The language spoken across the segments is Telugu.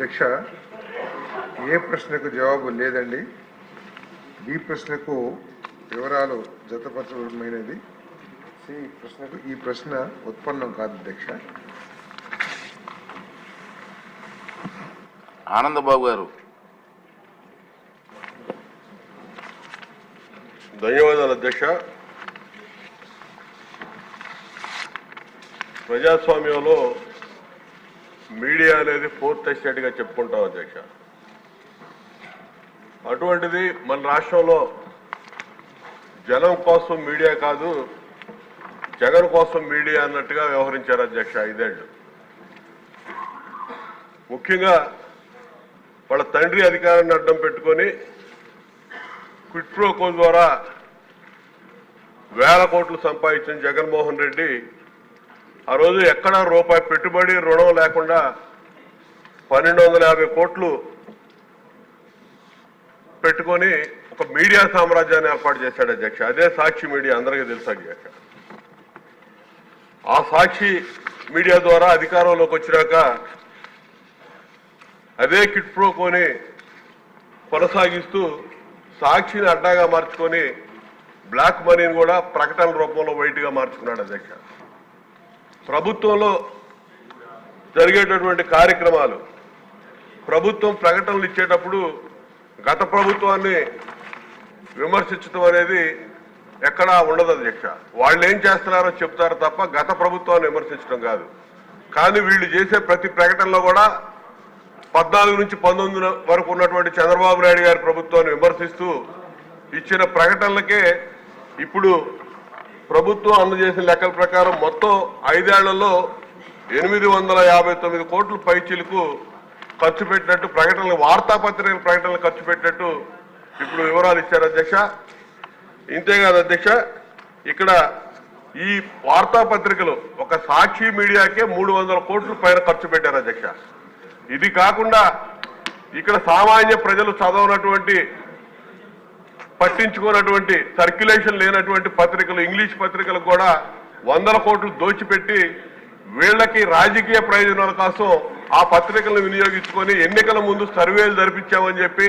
అధ్యక్ష ఏ ప్రశ్నకు జవాబు లేదండి. ఈ ప్రశ్నకు వివరాలు జతపరచబడినది ఈ ప్రశ్నకు ఈ ప్రశ్న ఉత్పన్నం కాదు అధ్యక్ష. ఆనందబాబు గారు. ధన్యవాదాలు అధ్యక్ష. ప్రజాస్వామ్యంలో మీడియా అనేది ఫోర్త్ ఎస్టేట్గా చెప్పుకుంటాం అధ్యక్ష అటువంటిది మన రాష్ట్రంలో జనం కోసం మీడియా కాదు జగన్ కోసం మీడియా అన్నట్టుగా వ్యవహరించారు అధ్యక్ష ఐదేళ్ళు ముఖ్యంగా వాళ్ళ తండ్రి అధికారాన్ని అడ్డం పెట్టుకొని క్విట్రోకో ద్వారా వేల కోట్లు సంపాదించిన జగన్మోహన్ రెడ్డి ఆ రోజు ఎక్కడ రూపాయి పెట్టుబడి రుణం లేకుండా పన్నెండు వందల యాభై కోట్లు పెట్టుకొని ఒక మీడియా సామ్రాజ్యాన్ని ఏర్పాటు చేశాడు అధ్యక్ష. అదే సాక్షి మీడియా అందరికీ తెలుసు అధ్యక్ష. ఆ సాక్షి మీడియా ద్వారా అధికారంలోకి వచ్చినాక అదే కిట్ ప్రోకోని కొనసాగిస్తూ సాక్షిని అడ్డాగా మార్చుకొని బ్లాక్ మనీని కూడా ప్రకటన రూపంలో వైట్గా మార్చుకున్నాడు అధ్యక్ష. ప్రభుత్వంలో జరిగేటటువంటి కార్యక్రమాలు ప్రభుత్వం ప్రకటనలు ఇచ్చేటప్పుడు గత ప్రభుత్వాన్ని విమర్శించడం అనేది ఎక్కడా ఉండదు అధ్యక్ష. వాళ్ళు ఏం చేస్తున్నారో చెప్తారు తప్ప గత ప్రభుత్వాన్ని విమర్శించడం కాదు. కానీ వీళ్ళు చేసే ప్రతి ప్రకటనలో కూడా పద్నాలుగు నుంచి పంతొమ్మిది వరకు ఉన్నటువంటి చంద్రబాబు నాయుడు గారి ప్రభుత్వాన్ని విమర్శిస్తూ ఇచ్చిన ప్రకటనలకే ఇప్పుడు ప్రభుత్వం అందజేసిన లెక్కల ప్రకారం మొత్తం ఐదేళ్ళలో ఎనిమిది వందల యాభై తొమ్మిది కోట్ల పైచీలకు ఖర్చు పెట్టినట్టు ప్రకటనలు వార్తాపత్రికల ప్రకటనలు ఖర్చు పెట్టినట్టు ఇప్పుడు వివరాలు ఇచ్చారు అధ్యక్ష. ఇంతేకాదు అధ్యక్ష ఇక్కడ ఈ వార్తాపత్రికలు ఒక సాక్షి మీడియాకే మూడు వందల కోట్ల పైన ఖర్చు పెట్టారు అధ్యక్ష. ఇది కాకుండా ఇక్కడ సామాన్య ప్రజలు చదవనటువంటి పట్టించుకోనటువంటి సర్క్యులేషన్ లేనటువంటి పత్రికలు ఇంగ్లీష్ పత్రికలు కూడా వందల కోట్లు దోచిపెట్టి వీళ్ళకి రాజకీయ ప్రయోజనాల కోసం ఆ పత్రికలను వినియోగించుకొని ఎన్నికల ముందు సర్వేలు జరిపించామని చెప్పి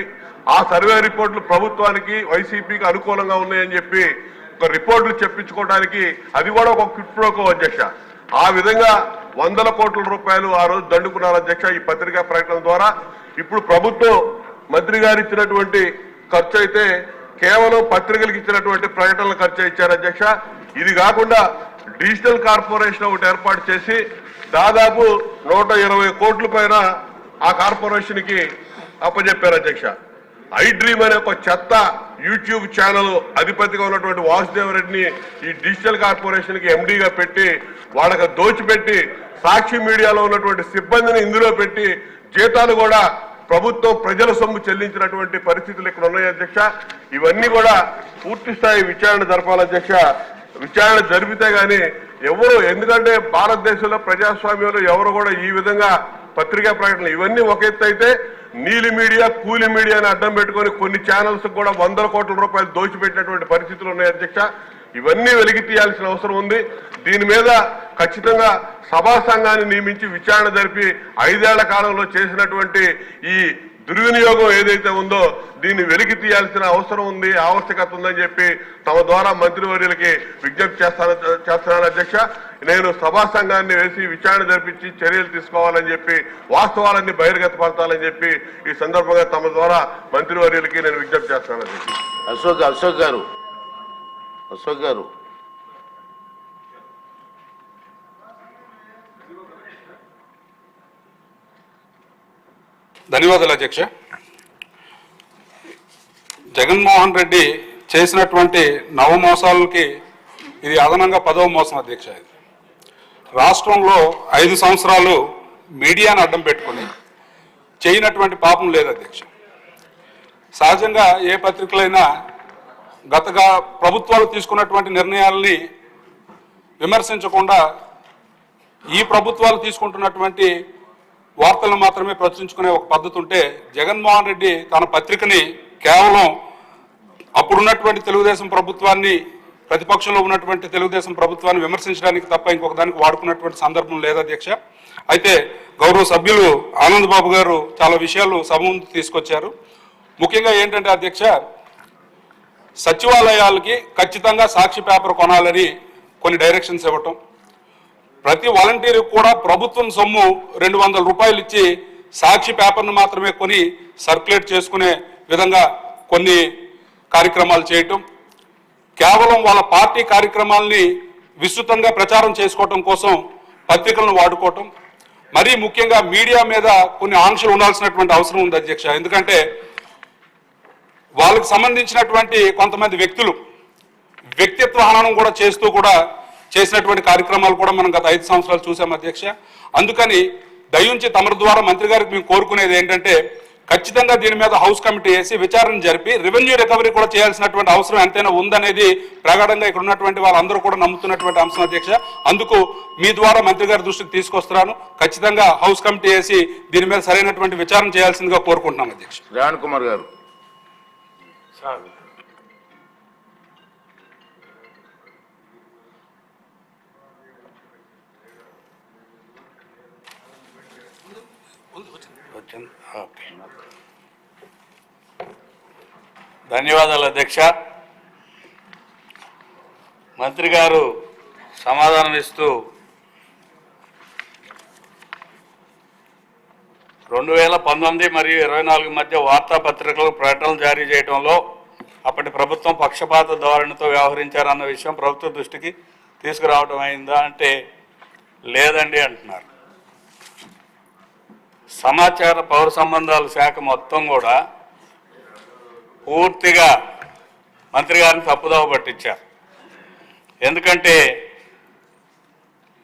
ఆ సర్వే రిపోర్ట్లు ప్రభుత్వానికి వైసీపీకి అనుకూలంగా ఉన్నాయని చెప్పి ఒక రిపోర్టులు చెప్పించుకోవడానికి అది కూడా ఒక క్విట్ప్రోకో అధ్యక్ష. ఆ విధంగా వందల కోట్ల రూపాయలు ఆ రోజు దండుకున్నారు అధ్యక్ష ఈ పత్రికా ప్రకటన ద్వారా. ఇప్పుడు ప్రభుత్వం మంత్రి గారు ఇచ్చినటువంటి ఖర్చు అయితే కేవలం పత్రికలకు ఇచ్చినటువంటి ప్రకటనలు ఖర్చు ఇచ్చారు అధ్యక్ష. ఇది కాకుండా డిజిటల్ కార్పొరేషన్ ఒకటి ఏర్పాటు చేసి దాదాపు నూట ఇరవై కోట్ల పైన ఆ కార్పొరేషన్కి అప్పచెప్పారు అధ్యక్ష. ఐ డ్రీమ్ అనే ఒక చెత్త యూట్యూబ్ ఛానల్ అధిపతిగా ఉన్నటువంటి వాసుదేవ్ రెడ్డిని ఈ డిజిటల్ కార్పొరేషన్కి ఎండీగా పెట్టి వాళ్ళకి దోచిపెట్టి సాక్షి మీడియాలో ఉన్నటువంటి సిబ్బందిని ఇందులో పెట్టి జీతాలు కూడా ప్రభుత్వం ప్రజల సొమ్ము చెల్లించినటువంటి పరిస్థితులు ఇక్కడ ఉన్నాయి అధ్యక్ష? ఇవన్నీ కూడా పూర్తి స్థాయి విచారణ జరపాలి అధ్యక్ష. విచారణ జరిపితే గానీ ఎవరు ఎందుకంటే భారతదేశంలో ప్రజాస్వామ్యంలో ఎవరు కూడా ఈ విధంగా పత్రికా ప్రకటనలు ఇవన్నీ ఒక ఎత్తు అయితే నీలి మీడియా కూలి మీడియాని అడ్డం పెట్టుకొని కొన్ని ఛానల్స్ కూడా వందల కోట్ల రూపాయలు దోచిపెట్టినటువంటి పరిస్థితులు ఉన్నాయి అధ్యక్ష. ఇవన్నీ వెలికి తీయాల్సిన అవసరం ఉంది. దీని మీద ఖచ్చితంగా సభా సంఘాన్ని నియమించి విచారణ జరిపి ఐదేళ్ళ కాలంలో చేసినటువంటి ఈ దుర్వినియోగం ఏదైతే ఉందో దీన్ని వెలికి తీయాల్సిన అవసరం ఉంది ఆవశ్యకత ఉందని చెప్పి తమ ద్వారా మంత్రివర్యులకి విజ్ఞప్తి చేస్తాను చేస్తున్నాను అధ్యక్ష. నేను సభా సంఘాన్ని వేసి విచారణ జరిపించి చర్యలు తీసుకోవాలని చెప్పి వాస్తవాలన్నీ బహిర్గతపరచాలని చెప్పి ఈ సందర్భంగా తమ ద్వారా మంత్రివర్యులకి నేను విజ్ఞప్తి చేస్తాను అధ్యక్ష. అశోక్ అశోక్ గారు అశోక్ గారు. ధన్యవాదాలు అధ్యక్ష. జగన్మోహన్ రెడ్డి చేసినటువంటి నవ మోసాలకి ఇది అదనంగా పదవ మోసం అధ్యక్ష ఇది. రాష్ట్రంలో ఐదు సంవత్సరాలు మీడియాను అడ్డం పెట్టుకుని చేయనటువంటి పాపం లేదు అధ్యక్ష. సహజంగా ఏ పత్రికలైనా గతగా ప్రభుత్వాలు తీసుకున్నటువంటి నిర్ణయాల్ని విమర్శించకుండా ఈ ప్రభుత్వాలు తీసుకుంటున్నటువంటి వార్తలను మాత్రమే ప్రచురించుకునే ఒక పద్ధతి ఉంటే జగన్మోహన్ రెడ్డి తన పత్రికని కేవలం అప్పుడున్నటువంటి తెలుగుదేశం ప్రభుత్వాన్ని ప్రతిపక్షంలో ఉన్నటువంటి తెలుగుదేశం ప్రభుత్వాన్ని విమర్శించడానికి తప్ప ఇంకొక దానికి వాడుకున్నటువంటి సందర్భం లేదా అధ్యక్ష. అయితే గౌరవ సభ్యులు ఆనంద్ బాబు గారు చాలా విషయాలు సభ ముందు తీసుకొచ్చారు. ముఖ్యంగా ఏంటంటే అధ్యక్ష సచివాలయాలకి ఖచ్చితంగా సాక్షి పేపర్ కొనాలని కొన్ని డైరెక్షన్స్ ఇవ్వటం. ప్రతి వాలంటీర్కి కూడా ప్రభుత్వం సొమ్ము రెండు వందల రూపాయలు ఇచ్చి సాక్షి పేపర్ను మాత్రమే కొని సర్క్యులేట్ చేసుకునే విధంగా కొన్ని కార్యక్రమాలు చేయటం. కేవలం వాళ్ళ పార్టీ కార్యక్రమాల్ని విస్తృతంగా ప్రచారం చేసుకోవటం కోసం పత్రికలను వాడుకోవటం. మరీ ముఖ్యంగా మీడియా మీద కొన్ని ఆంక్షలు ఉండాల్సినటువంటి అవసరం ఉంది అధ్యక్ష. ఎందుకంటే వాళ్ళకు సంబంధించినటువంటి కొంతమంది వ్యక్తులు వ్యక్తిత్వ హననం కూడా చేస్తూ కూడా చేసినటువంటి కార్యక్రమాలు కూడా మనం గత ఐదు సంవత్సరాలు చూసాం అధ్యక్ష. అందుకని దయించి తమరి ద్వారా మంత్రి గారికి మేము కోరుకునేది ఏంటంటే ఖచ్చితంగా దీని మీద హౌస్ కమిటీ వేసి విచారణ జరిపి రెవెన్యూ రికవరీ కూడా చేయాల్సినటువంటి అవసరం ఎంతైనా ఉందనేది ప్రగాఢంగా ఇక్కడ ఉన్నటువంటి వాళ్ళందరూ కూడా నమ్ముతున్నటువంటి అంశం అధ్యక్ష. అందుకు మీ ద్వారా మంత్రి గారి దృష్టికి తీసుకొస్తున్నాను. ఖచ్చితంగా హౌస్ కమిటీ వేసి దీని మీద సరైనటువంటి విచారణ చేయాల్సిందిగా కోరుకుంటున్నాను అధ్యక్ష. రేణ్ కుమార్ గారు. వచ్చింది ఓకే ధన్యవాదాలు అధ్యక్ష. మంత్రి గారు సమాధానం ఇస్తూ రెండు వేల పంతొమ్మిది మరియు ఇరవై నాలుగు మధ్య వార్తాపత్రికలకు ప్రకటనలు జారీ చేయడంలో అప్పటి ప్రభుత్వం పక్షపాత ధోరణితో వ్యవహరించారన్న విషయం ప్రభుత్వ దృష్టికి తీసుకురావడం అయిందా అంటే లేదండి అంటున్నారు. సమాచార పౌర సంబంధాల శాఖ మొత్తం కూడా పూర్తిగా మంత్రి గారిని తప్పుదోవ పట్టించారు. ఎందుకంటే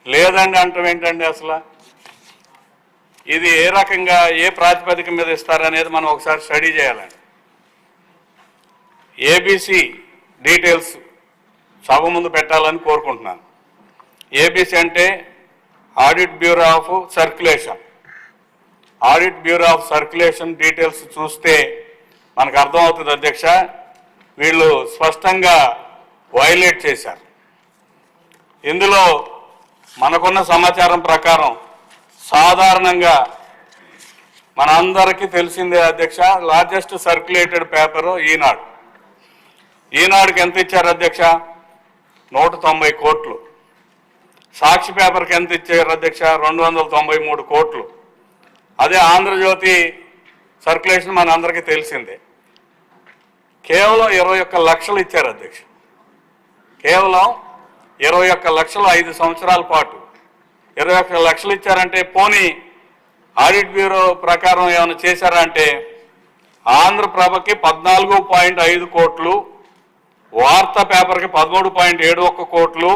లేదండి అంటాం ఏంటండి అసలు? ఇది ఏ రకంగా ఏ ప్రాతిపదిక మీద ఇస్తారనేది మనం ఒకసారి స్టడీ చేయాలండి. ఏబీసీ డీటెయిల్స్ సభ ముందు పెట్టాలని కోరుకుంటున్నాను. ఏబీసీ అంటే audit bureau of circulation audit bureau of circulation details చూస్తే మనకు అర్థమవుతుంది అధ్యక్ష. వీళ్ళు స్పష్టంగా వైలేట్ చేశారు. ఇందులో మనకున్న సమాచారం ప్రకారం సాధారణంగా మనందరికీ తెలిసిందే అధ్యక్ష లార్జెస్ట్ సర్క్యులేటెడ్ పేపరు ఈనాడు. ఈనాడుకి ఎంత ఇచ్చారు అధ్యక్ష? నూట తొంభై కోట్లు. సాక్షి పేపర్కి ఎంత ఇచ్చారు అధ్యక్ష? రెండు వందల తొంభై మూడు కోట్లు. అదే ఆంధ్రజ్యోతి సర్క్యులేషన్ మన అందరికీ తెలిసిందే. కేవలం ఇరవై ఒక్క లక్షలు ఇచ్చారు అధ్యక్ష. కేవలం ఇరవై ఒక్క లక్షలు ఐదు సంవత్సరాల పాటు. ఇరవై ఒక్క లక్షలు ఇచ్చారంటే పోనీ ఆడిట్ బ్యూరో ప్రకారం ఏమైనా చేశారా అంటే ఆంధ్రప్రభకి పద్నాలుగు పాయింట్ ఐదు కోట్లు వార్తా పేపర్కి పదమూడు పాయింట్ ఏడు ఒక్క కోట్లు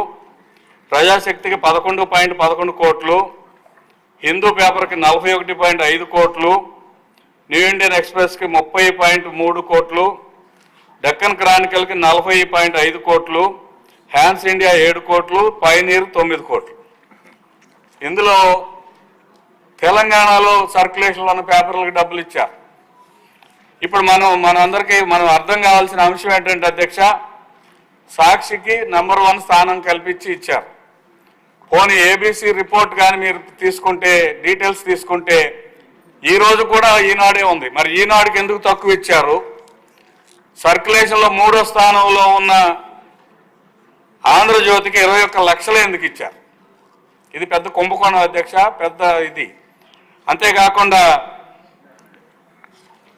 ప్రజాశక్తికి పదకొండు పాయింట్ పదకొండు కోట్లు హిందూ పేపర్కి నలభై ఒకటి పాయింట్ ఐదు కోట్లు న్యూ ఇండియన్ ఎక్స్ప్రెస్కి ముప్పై పాయింట్ మూడు కోట్లు డెక్కన్ క్రానికల్కి నలభై పాయింట్ ఐదు కోట్లు హ్యాన్స్ ఇండియా ఏడు కోట్లు పైనీర్ తొమ్మిది కోట్లు. ఇందులో తెలంగాణలో సర్క్యులేషన్లో ఉన్న పేపర్లకు డబ్బులు ఇచ్చారు. ఇప్పుడు మనం మనందరికీ మనం అర్థం కావాల్సిన అంశం ఏంటంటే అధ్యక్ష సాక్షికి నంబర్ వన్ స్థానం కల్పించి ఇచ్చారు. పోనీ ఏబీసీ రిపోర్ట్ కానీ మీరు తీసుకుంటే డీటెయిల్స్ తీసుకుంటే ఈ రోజు కూడా ఈనాడే ఉంది. మరి ఈనాడుకి ఎందుకు తక్కువ ఇచ్చారు? సర్క్యులేషన్లో మూడో స్థానంలో ఉన్న ఆంధ్రజ్యోతికి ఇరవై ఒక్క లక్షలే ఎందుకు ఇచ్చారు? ఇది పెద్ద కుంభకోణం అధ్యక్ష పెద్ద ఇది. అంతేకాకుండా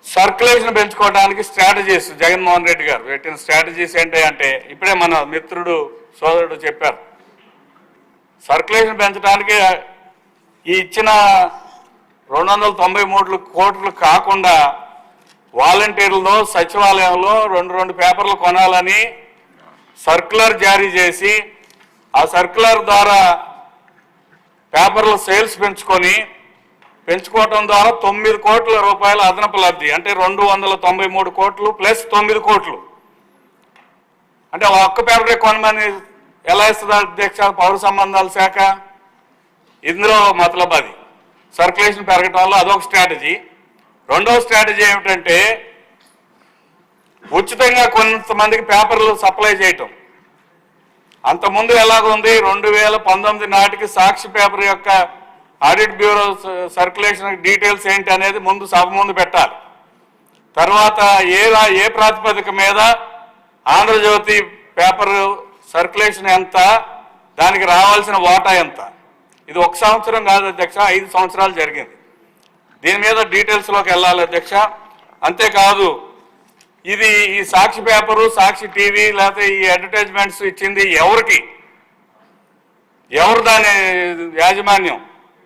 సర్క్యులేషన్ పెంచుకోవడానికి స్ట్రాటజీస్ జగన్మోహన్ రెడ్డి గారు పెట్టిన స్ట్రాటజీస్ ఏంటి అంటే ఇప్పుడే మన మిత్రుడు సోదరుడు చెప్పారు. సర్క్యులేషన్ పెంచడానికి ఈ ఇచ్చిన రెండు వందల తొంభై మూడు కోట్లు కాకుండా వాలంటీర్లతో సచివాలయంలో రెండు రెండు పేపర్లు కొనాలని సర్క్యులర్ జారీ చేసి ఆ సర్క్యులర్ ద్వారా పేపర్ల సేల్స్ పెంచుకొని పెంచుకోవటం ద్వారా తొమ్మిది కోట్ల రూపాయల అదనపు లబ్ధి అంటే రెండు వందల తొంభై మూడు కోట్లు ప్లస్ తొమ్మిది కోట్లు. అంటే ఒక్క పేపరే కొనమని ఎలా ఇస్తుంది అధ్యక్ష పౌర సంబంధాల శాఖ ఇందులో మతలబ్ అది. సర్క్యులేషన్ పెరగటం వల్ల అదొక స్ట్రాటజీ. రెండవ స్ట్రాటజీ ఏమిటంటే ఉచితంగా కొంతమందికి పేపర్లు సప్లై చేయటం. అంతకుముందు ఎలాగుంది? రెండు వేల పంతొమ్మిది నాటికి సాక్షి పేపర్ యొక్క ఆడిట్ బ్యూరో సర్క్యులేషన్ డీటెయిల్స్ ఏంటి అనేది ముందు సభ ముందు పెట్టాలి. తర్వాత ఏ ఏ ప్రాతిపదిక మీద ఆంధ్రజ్యోతి పేపర్ సర్క్యులేషన్ ఎంత దానికి రావాల్సిన వాటా ఎంత? ఇది ఒక సంవత్సరం కాదు అధ్యక్ష ఐదు సంవత్సరాలు జరిగింది. దీని మీద డీటెయిల్స్లోకి వెళ్ళాలి అధ్యక్ష. అంతేకాదు ఇది ఈ సాక్షి పేపరు సాక్షి టీవీ లేకపోతే ఈ అడ్వర్టైజ్మెంట్స్ ఇచ్చింది ఎవరికి? ఎవరు దాని యాజమాన్యం?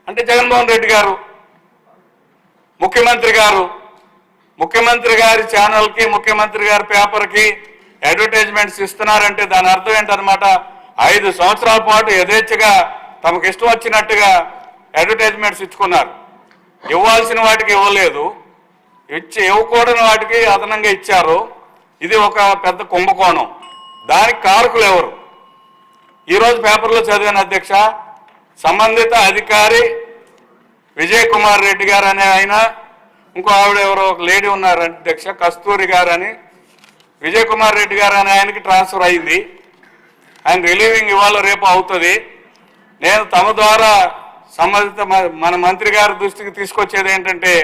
అంటే జగన్మోహన్ రెడ్డి గారు ముఖ్యమంత్రి గారు ముఖ్యమంత్రి గారి ఛానల్కి ముఖ్యమంత్రి గారి పేపర్కి అడ్వర్టైజ్మెంట్స్ ఇస్తున్నారంటే దాని అర్థం ఏంటనమాట ఐదు సంవత్సరాల పాటు యథేచ్ఛగా తమకు ఇష్టం వచ్చినట్టుగా అడ్వర్టైజ్మెంట్స్ ఇచ్చుకున్నారు. ఇవ్వాల్సిన వాటికి ఇవ్వలేదు. ఇచ్చి ఇవ్వకూడని వాటికి అదనంగా ఇచ్చారు. ఇది ఒక పెద్ద కుంభకోణం. దానికి కారకులు ఎవరు? ఈరోజు పేపర్లో చదివిన అధ్యక్ష. సంబంధిత అధికారి విజయ్ కుమార్ రెడ్డి గారు అనే ఆయన ఇంకో ఆవిడ ఎవరో ఒక లేడీ ఉన్నారు అధ్యక్ష కస్తూరి గారు అని. విజయ్ కుమార్ రెడ్డి గారు అనే ఆయనకి ట్రాన్స్ఫర్ అయింది. ఆయన రిలీవింగ్ ఇవాళ రేపు అవుతుంది. నేను తమ ద్వారా సంబంధిత మన మంత్రి గారి దృష్టికి తీసుకొచ్చేది ఏంటంటే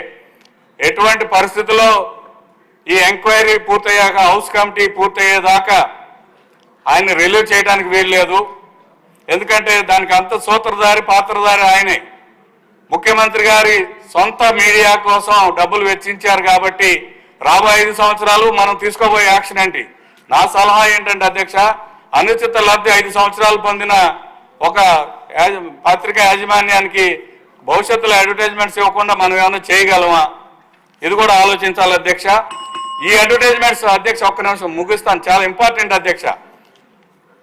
ఎటువంటి పరిస్థితుల్లో ఈ ఎంక్వైరీ పూర్తయ్యాక హౌస్ కమిటీ పూర్తయ్యేదాకా ఆయన రిలీవ్ చేయడానికి వీల్లేదు. ఎందుకంటే దానికి అంత సూత్రధారి పాత్రధారి ఆయనే. ముఖ్యమంత్రి గారి సొంత మీడియా కోసం డబ్బులు వెచ్చించారు కాబట్టి రాబోయే ఐదు సంవత్సరాలు మనం తీసుకోబోయే యాక్షన్ ఏంటి? నా సలహా ఏంటంటే అధ్యక్ష? అనుచిత లబ్ధి ఐదు సంవత్సరాలు పొందిన ఒక యాజ- పత్రికా యాజమాన్యానికి భవిష్యత్తులో అడ్వర్టైజ్మెంట్స్ ఇవ్వకుండా మనం ఏమైనా చేయగలమా? ఇది కూడా ఆలోచించాలి అధ్యక్ష. ఈ అడ్వర్టైజ్మెంట్స్ అధ్యక్ష ఒక్క నిమిషం ముగిస్తాను. చాలా ఇంపార్టెంట్ అధ్యక్ష.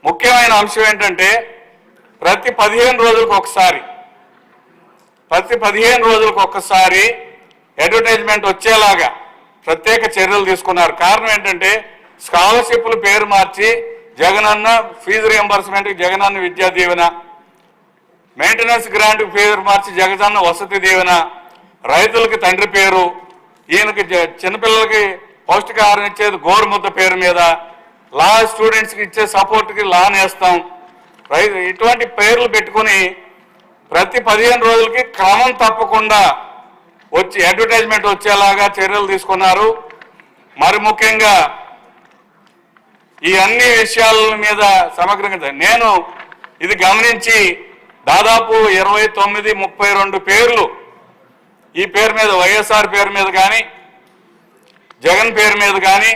ముఖ్యమైన అంశం ఏంటంటే ప్రతి పదిహేను రోజులకు ఒకసారి. ప్రతి పదిహేను రోజులకు ఒక్కసారి అడ్వర్టైజ్మెంట్ వచ్చేలాగా ప్రత్యేక చర్యలు తీసుకున్నారు. కారణం ఏంటంటే స్కాలర్షిప్లు పేరు మార్చి జగనన్న ఫీజు రియంబర్స్మెంట్కి జగనన్న విద్యా దీవెన మెయింటెనెన్స్ గ్రాంట్ పేరు మార్చి జగనన్న వసతి దీవెన రైతులకి తండ్రి పేరు ఈయనకి జ- చిన్నపిల్లలకి పౌష్టికాహారం ఇచ్చేది గోరుముద్ద పేరు మీద లా స్టూడెంట్స్కి ఇచ్చే సపోర్ట్కి లా నేస్తాం ఇటువంటి పేర్లు పెట్టుకుని ప్రతి పదిహేను రోజులకి క్రమం తప్పకుండా వచ్చి అడ్వర్టైజ్మెంట్ వచ్చేలాగా చర్యలు తీసుకున్నారు. మరి ముఖ్యంగా ఈ అన్ని విషయాల మీద సమగ్రంగా నేను ఇది గమనించి దాదాపు ఇరవై తొమ్మిది ముప్పై రెండు పేర్లు ఈ పేరు మీద వైఎస్ఆర్ పేరు మీద కానీ జగన్ పేరు మీద కానీ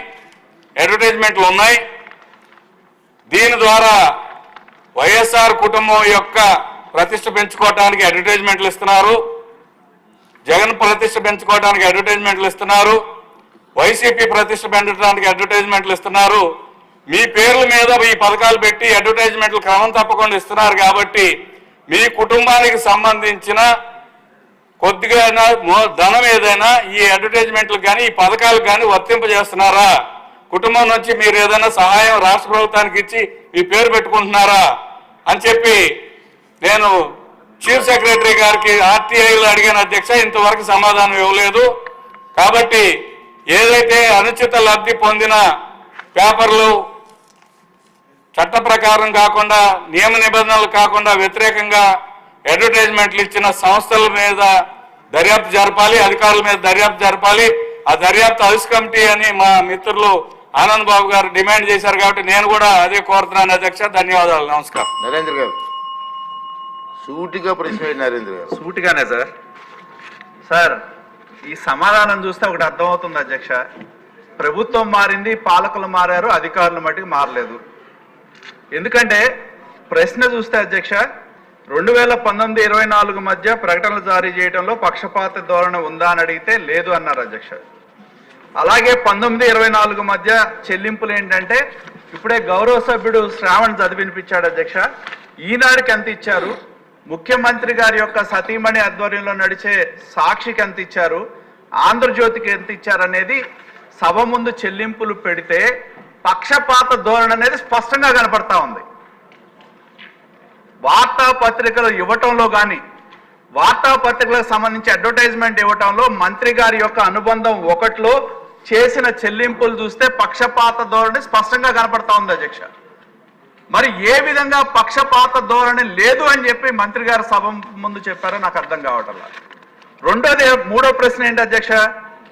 అడ్వర్టైజ్మెంట్లు ఉన్నాయి. దీని ద్వారా వైఎస్ఆర్ కుటుంబం యొక్క ప్రతిష్ట పెంచుకోవటానికి అడ్వర్టైజ్మెంట్లు ఇస్తున్నారు. జగన్ ప్రతిష్ట పెంచుకోవడానికి అడ్వర్టైజ్మెంట్లు ఇస్తున్నారు. వైసీపీ ప్రతిష్ట పెంచడానికి అడ్వర్టైజ్మెంట్లు ఇస్తున్నారు. మీ పేర్ల మీద ఈ పథకాలు పెట్టి అడ్వర్టైజ్మెంట్లు క్రమం తప్పకుండా ఇస్తున్నారు కాబట్టి మీ కుటుంబానికి సంబంధించిన కొద్దిగా అయినా మో- ధనం ఏదైనా ఈ అడ్వర్టైజ్మెంట్లు కానీ ఈ పథకాలు కానీ వర్తింపజేస్తున్నారా? కుటుంబం నుంచి మీరు ఏదైనా సహాయం రాష్ట్ర ప్రభుత్వానికి ఇచ్చి మీ పేరు పెట్టుకుంటున్నారా అని చెప్పి నేను చీఫ్ సెక్రటరీ గారికి ఆర్టీఐలో అడిగిన అధ్యక్ష ఇంతవరకు సమాధానం ఇవ్వలేదు. కాబట్టి ఏదైతే అనుచిత లబ్ధి పొందిన పేపర్లు చట్ట ప్రకారం కాకుండా నియమ నిబంధనలు కాకుండా వ్యతిరేకంగా అడ్వర్టైజ్మెంట్లు ఇచ్చిన సంస్థల మీద దర్యాప్తు జరపాలి అధికారుల మీద దర్యాప్తు జరపాలి. ఆ దర్యాప్తు హౌస్ కమిటీ అని మా మిత్రులు ఆనంద్ బాబు గారు డిమాండ్ చేశారు కాబట్టి నేను కూడా అదే కోరుతున్నాను. అధ్యక్ష ధన్యవాదాలు. నమస్కారం. నరేంద్ర గారు సూటిగా ప్రశ్న నరేంద్ర గారు. సూటిగానే సార్. సార్ ఈ సమాధానం చూస్తే ఒకటి అర్థమవుతుంది అధ్యక్ష. ప్రభుత్వం మారింది పాలకులు మారారు అధికారులు మటుకు మారలేదు. ఎందుకంటే ప్రశ్న చూస్తే అధ్యక్ష రెండు వేల పంతొమ్మిది ఇరవై నాలుగు మధ్య ప్రకటనలు జారీ చేయడంలో పక్షపాత ధోరణి ఉందా అని అడిగితే లేదు అన్నారు అధ్యక్ష. అలాగే పంతొమ్మిది ఇరవై నాలుగు మధ్య చెల్లింపులు ఏంటంటే ఇప్పుడే గౌరవ సభ్యుడు శ్రావణ్ చదివినిపించాడు అధ్యక్ష. ఈనాడుకి ఎంత ఇచ్చారు? ముఖ్యమంత్రి గారి యొక్క సతీమణి ఆధ్వర్యంలో నడిచే సాక్షికి ఎంత ఇచ్చారు? ఆంధ్రజ్యోతికి ఎంత ఇచ్చారు అనేది సభ ముందు చెల్లింపులు పెడితే పక్షపాత ధోరణి అనేది స్పష్టంగా కనపడతా ఉంది. వార్తాపత్రికలు ఇవ్వటంలో కానీ వార్తాపత్రికలకు సంబంధించి అడ్వర్టైజ్మెంట్ ఇవ్వటంలో మంత్రి గారి యొక్క అనుబంధం ఒకటిలో చేసిన చెల్లింపులు చూస్తే పక్షపాత ధోరణి స్పష్టంగా కనపడతా ఉంది అధ్యక్ష. మరి ఏ విధంగా పక్షపాత ధోరణి లేదు అని చెప్పి మంత్రి గారు సభ ముందు చెప్పారో నాకు అర్థం కావటం రెండోది మూడో ప్రశ్న ఏంటి అధ్యక్ష?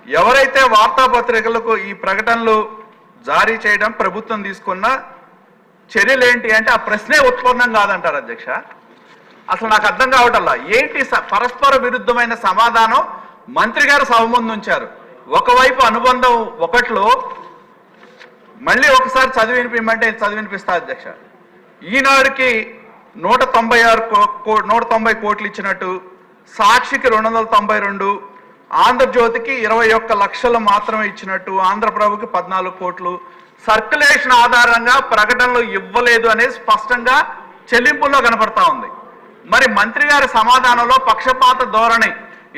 ఎవరైతే వార్తాపత్రికలకు ఈ ప్రకటనలు జారీ చేయడం ప్రభుత్వం తీసుకున్న చర్యలు ఏంటి అంటే ఆ ప్రశ్నే ఉత్పన్నం కాదంటారు అధ్యక్ష. అసలు నాకు అర్థం కావటల్లా ఏంటి స- పరస్పర విరుద్ధమైన సమాధానం? మంత్రి గారు సభ ముందు ఉంచారు. ఒకవైపు అనుబంధం ఒకట్లో మళ్ళీ ఒకసారి చదివి వినిపించమంటే చదివి వినిపిస్తా అధ్యక్ష. ఈనాడుకి నూట తొంభై ఆరు నూట తొంభై కోట్లు ఇచ్చినట్టు సాక్షికి రెండు వందల తొంభై రెండు ఆంధ్రజ్యోతికి ఇరవై ఒక్క లక్షలు మాత్రమే ఇచ్చినట్టు ఆంధ్రప్రభుకి పద్నాలుగు కోట్లు. సర్క్యులేషన్ ఆధారంగా ప్రకటనలు ఇవ్వలేదు అనేది స్పష్టంగా చెల్లింపుల్లో కనపడతా ఉంది. మరి మంత్రి గారి సమాధానంలో పక్షపాత ధోరణి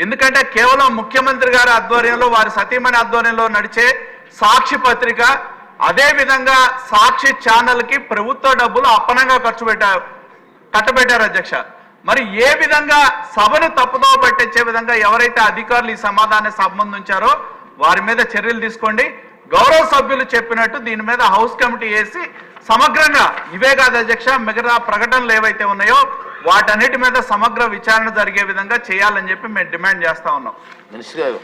ఎందుకంటే కేవలం ముఖ్యమంత్రి గారి ఆధ్వర్యంలో వారి సతీమణి ఆధ్వర్యంలో నడిచే సాక్షి పత్రిక అదే విధంగా సాక్షి ఛానల్కి ప్రభుత్వ డబ్బులు అప్పనంగా ఖర్చు పెట్టారు కట్టబెట్టారు అధ్యక్ష. మరి ఏ విధంగా సభను తప్పుదో పట్టించే విధంగా ఎవరైతే అధికారులు ఈ సమాధానానికి సంబంధించారో వారి మీద చర్యలు తీసుకోండి. గౌరవ సభ్యులు చెప్పినట్టు దీని మీద హౌస్ కమిటీ వేసి సమగ్రంగా ఇవే కాదు అధ్యక్ష మిగతా ప్రకటనలు ఏవైతే ఉన్నాయో వాటన్నిటి మీద సమగ్ర విచారణ జరిగే విధంగా చేయాలని చెప్పి మేము డిమాండ్ చేస్తా ఉన్నాం. మినిస్టర్ గారు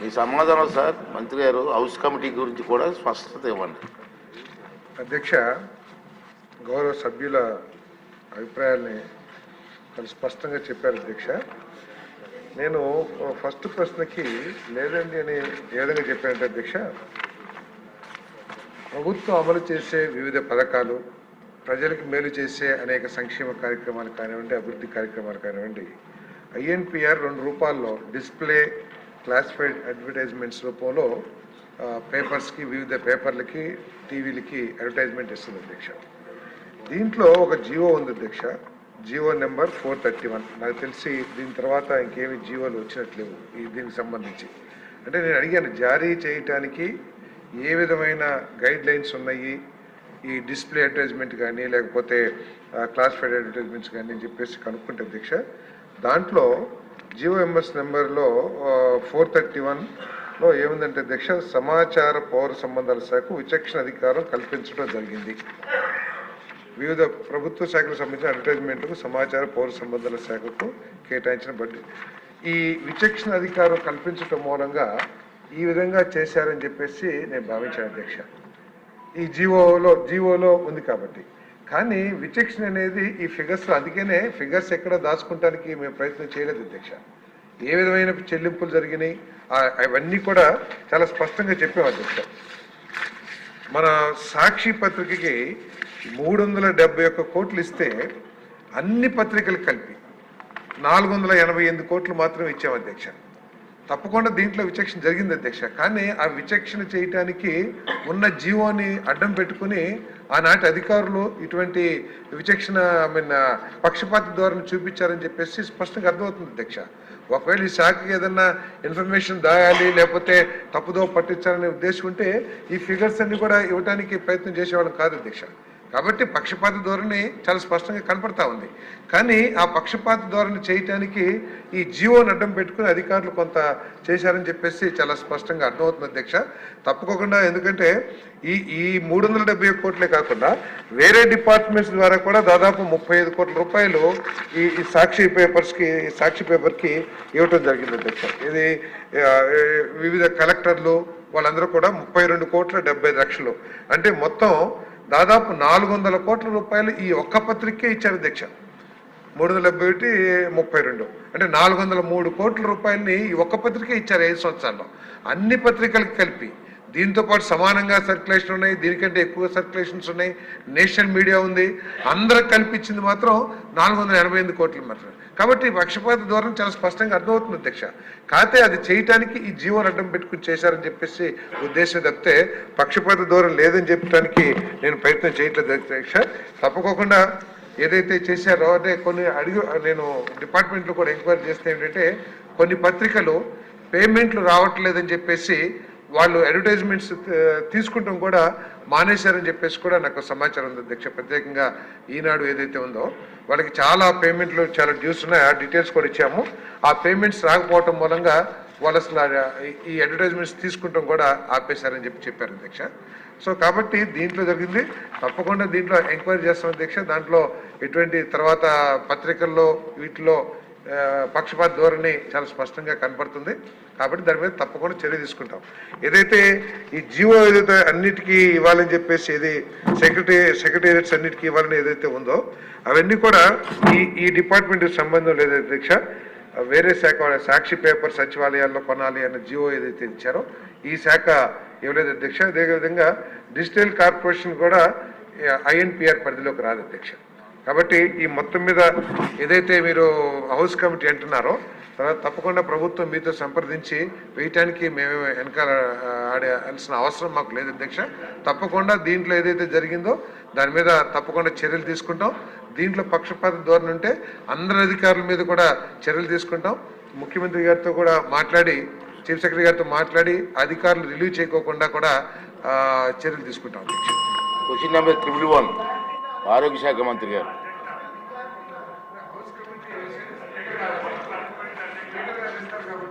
మీ సమాధానం సార్ మంత్రి గారు హౌస్ కమిటీ గురించి కూడా స్పష్టత ఇవ్వండి. అధ్యక్ష గౌరవ సభ్యుల అభిప్రాయాల్ని స్పష్టంగా చెప్పారు అధ్యక్ష. నేను ఫస్ట్ ప్రశ్నకి లేదండి అని ఏ విధంగా చెప్పానంటే అధ్యక్ష ప్రభుత్వం అమలు చేసే వివిధ పథకాలు ప్రజలకు మేలు చేసే అనేక సంక్షేమ కార్యక్రమాలు కానివ్వండి అభివృద్ధి కార్యక్రమాలు కానివ్వండి ఐఎన్పిఆర్ రెండు రూపాల్లో డిస్ప్లే క్లాసిఫైడ్ అడ్వర్టైజ్మెంట్స్ రూపంలో పేపర్స్కి వివిధ పేపర్లకి టీవీలకి అడ్వర్టైజ్మెంట్ ఇస్తుంది అధ్యక్ష. దీంట్లో ఒక జియో ఉంది అధ్యక్ష. Jio number four thirty one. నాకు తెలిసి దీని తర్వాత ఇంకేమి జియోలు వచ్చినట్లేవు ఈ దీనికి సంబంధించి. అంటే నేను అడిగాను జారీ చేయటానికి ఏ విధమైన గైడ్ లైన్స్ ఉన్నాయి? ఈ డిస్ప్లే అడ్వర్టైజ్మెంట్ కానీ లేకపోతే క్లాసిఫైడ్ అడ్వర్టైజ్మెంట్స్ కానీ అని చెప్పేసి కనుక్కుంటే అధ్యక్ష దాంట్లో జియో ఎంఎస్ నెంబర్లో ఫోర్ థర్టీ వన్లో ఏముందంటే అధ్యక్ష సమాచార పౌర సంబంధాల శాఖకు విచక్షణ అధికారం కల్పించడం జరిగింది. వివిధ ప్రభుత్వ శాఖలకు సంబంధించిన అడ్వర్టైజ్మెంట్లకు సమాచార పౌర సంబంధాల శాఖకు కేటాయించిన బడ్జెట్. ఈ విచక్షణ అధికారం కల్పించటం మూలంగా ఈ విధంగా చేశారని చెప్పేసి నేను భావించాను అధ్యక్ష. ఈ జీవోలో జీవోలో ఉంది కాబట్టి. కానీ విచక్షణ అనేది ఈ ఫిగర్స్లో అందుకనే ఫిగర్స్ ఎక్కడ దాచుకుంటానికి మేము ప్రయత్నం చేయలేదు అధ్యక్ష. ఏ విధమైన చెల్లింపులు జరిగినాయి అవన్నీ కూడా చాలా స్పష్టంగా చెప్పాం అధ్యక్ష. మన సాక్షి పత్రికకి మూడు వందల డెబ్బై ఒక్క కోట్లు ఇస్తే అన్ని పత్రికలు కలిపి నాలుగు వందల ఎనభై ఎనిమిది కోట్లు మాత్రం ఇచ్చాం అధ్యక్ష. తప్పకుండా దీంట్లో విచక్షణ జరిగింది అధ్యక్ష. కానీ ఆ విచక్షణ చేయటానికి ఉన్న జీవోని అడ్డం పెట్టుకుని ఆనాటి అధికారులు ఇటువంటి విచక్షణ ఐ మీన్ పక్షపాత ధోరణి చూపించారని చెప్పేసి స్పష్టంగా అర్థమవుతుంది అధ్యక్ష. ఒకవేళ ఈ శాఖకి ఏదన్నా ఇన్ఫర్మేషన్ దాయాలి లేకపోతే తప్పుదో పట్టించాలనే ఉద్దేశం ఉంటే ఈ ఫిగర్స్ అన్ని కూడా ఇవ్వడానికి ప్రయత్నం చేసేవాళ్ళం కాదు అధ్యక్ష. కాబట్టి పక్షపాత ధోరణి చాలా స్పష్టంగా కనపడతా ఉంది. కానీ ఆ పక్షపాత ధోరణి చేయటానికి ఈ జీవోని అడ్డం పెట్టుకుని అధికారులు కొంత చేశారని చెప్పేసి చాలా స్పష్టంగా అర్థమవుతుంది అధ్యక్ష. తప్పకుండా ఎందుకంటే ఈ ఈ మూడు వందల డెబ్బై కోట్లే కాకుండా వేరే డిపార్ట్మెంట్స్ ద్వారా కూడా దాదాపు ముప్పై ఐదు కోట్ల రూపాయలు ఈ ఈ సాక్షి పేపర్స్కి ఈ సాక్షి పేపర్కి ఇవ్వటం జరిగింది అధ్యక్ష. ఇది వివిధ కలెక్టర్లు వాళ్ళందరూ కూడా ముప్పై రెండు కోట్ల డెబ్బై ఐదు లక్షలు. అంటే మొత్తం దాదాపు నాలుగు వందల కోట్ల రూపాయలు ఈ ఒక్క పత్రికే ఇచ్చారు అధ్యక్ష మూడు వందల డెబ్బై ఒకటి ముప్పై రెండు. అంటే నాలుగు వందల మూడు కోట్ల రూపాయలని ఈ ఒక్క పత్రికే ఇచ్చారు ఐదు సంవత్సరాల్లో. అన్ని పత్రికలకు కలిపి. దీంతో పాటు సమానంగా సర్క్యులేషన్ ఉన్నాయి దీనికంటే ఎక్కువ సర్క్యులేషన్స్ ఉన్నాయి. నేషనల్ మీడియా ఉంది. అందరికి కనిపించింది మాత్రం నాలుగు వందల ఎనభై ఎనిమిది కోట్లు మాత్రం కాబట్టి పక్షపాత ధోరణి చాలా స్పష్టంగా అర్థమవుతుంది అధ్యక్ష. కాకపోతే అది చేయటానికి ఈ జీవోని అడ్డం పెట్టుకుని చేశారని చెప్పేసి ఉద్దేశం తప్పితే పక్షపాత ధోరణి లేదని చెప్పడానికి నేను ప్రయత్నం చేయట్లేదు అధ్యక్ష. తప్పకోకుండా ఏదైతే చేశారో అంటే కొన్ని అడిగి నేను డిపార్ట్మెంట్లో కూడా ఎంక్వైరీ చేస్తే ఏంటంటే కొన్ని పత్రికలు పేమెంట్లు రావట్లేదని చెప్పేసి వాళ్ళు అడ్వర్టైజ్మెంట్స్ uh, తీసుకుంటాం కూడా మానేశారని చెప్పేసి కూడా నాకు సమాచారం ఉంది అధ్యక్ష. ప్రత్యేకంగా ఈనాడు ఏదైతే ఉందో వాళ్ళకి చాలా పేమెంట్లు చాలా డ్యూస్ ఉన్నాయి. ఆ డీటెయిల్స్ కూడా ఇచ్చాము. ఆ పేమెంట్స్ రాకపోవటం మూలంగా వాళ్ళు అసలు ఈ అడ్వర్టైజ్మెంట్స్ తీసుకుంటాం కూడా ఆపేశారని చెప్పి చెప్పారు అధ్యక్ష. సో కాబట్టి దీంట్లో జరిగింది. తప్పకుండా దీంట్లో ఎంక్వైరీ చేస్తాం అధ్యక్ష. దాంట్లో ఎటువంటి తర్వాత పత్రికల్లో వీటిలో పక్షపాత ధోరణి చాలా స్పష్టంగా కనపడుతుంది. కాబట్టి దాని మీద తప్పకుండా చర్య తీసుకుంటాం. ఏదైతే ఈ జీవో ఏదైతే అన్నిటికీ ఇవ్వాలని చెప్పేసి ఏది సెక్రటరీ సెక్రటేరియట్స్ అన్నిటికీ ఇవ్వాలని ఏదైతే ఉందో అవన్నీ కూడా ఈ ఈ డిపార్ట్మెంట్కి సంబంధం లేదు దీక్ష వేరే శాఖ సాక్షి పేపర్ సచివాలయాల్లో కొనాలి అన్న జియో ఏదైతే ఇచ్చారో ఈ శాఖ ఇవ్వలేదు అధ్యక్ష. అదేవిధంగా డిజిటల్ కార్పొరేషన్ కూడా ఐఎన్పిఆర్ పరిధిలోకి రాదు అధ్యక్ష. కాబట్టి ఈ మొత్తం మీద ఏదైతే మీరు హౌస్ కమిటీ అంటున్నారో తర్వాత తప్పకుండా ప్రభుత్వం మీతో సంప్రదించి వేయటానికి మేము వెనకాల ఆడాల్సిన అవసరం మాకు లేదు అధ్యక్ష. తప్పకుండా దీంట్లో ఏదైతే జరిగిందో దాని మీద తప్పకుండా చర్యలు తీసుకుంటాం. దీంట్లో పక్షపాత ధోరణి ఉంటే అందరి అధికారుల మీద కూడా చర్యలు తీసుకుంటాం. ముఖ్యమంత్రి గారితో కూడా మాట్లాడి చీఫ్ సెక్రటరీ గారితో మాట్లాడి అధికారులు రిలీవ్ చేయకోకుండా కూడా చర్యలు తీసుకుంటాం అధ్యక్ష. క్వశ్చన్ నెంబర్ త్రిబుల్ వన్ ఆరోగ్య శాఖ మంత్రి గారు.